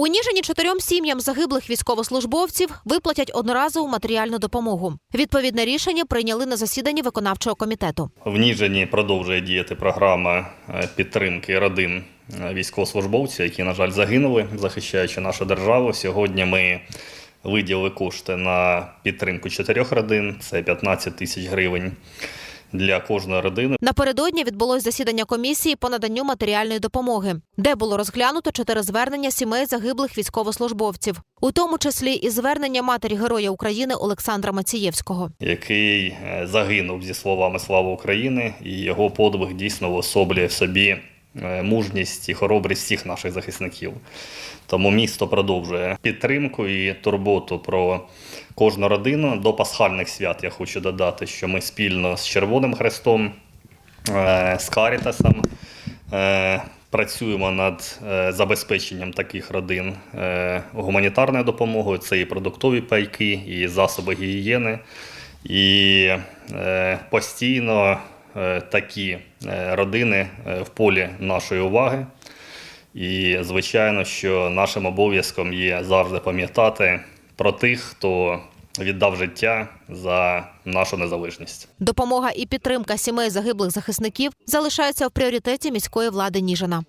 У Ніжині чотирьом сім'ям загиблих військовослужбовців виплатять одноразову матеріальну допомогу. Відповідне рішення прийняли на засіданні виконавчого комітету. В Ніжині продовжує діяти програма е, підтримки родин е, військовослужбовців, які, на жаль, загинули, захищаючи нашу державу. Сьогодні ми виділили кошти на підтримку чотирьох родин, це 15 тисяч гривень для кожної родини. Напередодні відбулось засідання комісії по наданню матеріальної допомоги, де було розглянуто чотири звернення сімей загиблих військовослужбовців, у тому числі і звернення матері Героя України Олександра Мацієвського. який е, загинув зі словами Слава України, і його подвиг дійсно особлює в собі мужність і хоробрість всіх наших захисників. Тому місто продовжує підтримку і турботу про кожну родину. До пасхальних свят я хочу додати, що ми спільно з Червоним Хрестом, е, з Карітасом е, працюємо над е, забезпеченням таких родин е, гуманітарною допомогою. Це і продуктові пайки, і засоби гігієни. І е, постійно е, такі е, родини е, в полі нашої уваги. І звичайно, що нашим обов'язком є завжди пам'ятати про тих, хто віддав життя за нашу незалежність. Допомога і підтримка сімей загиблих захисників залишаються в пріоритеті міської влади Ніжина.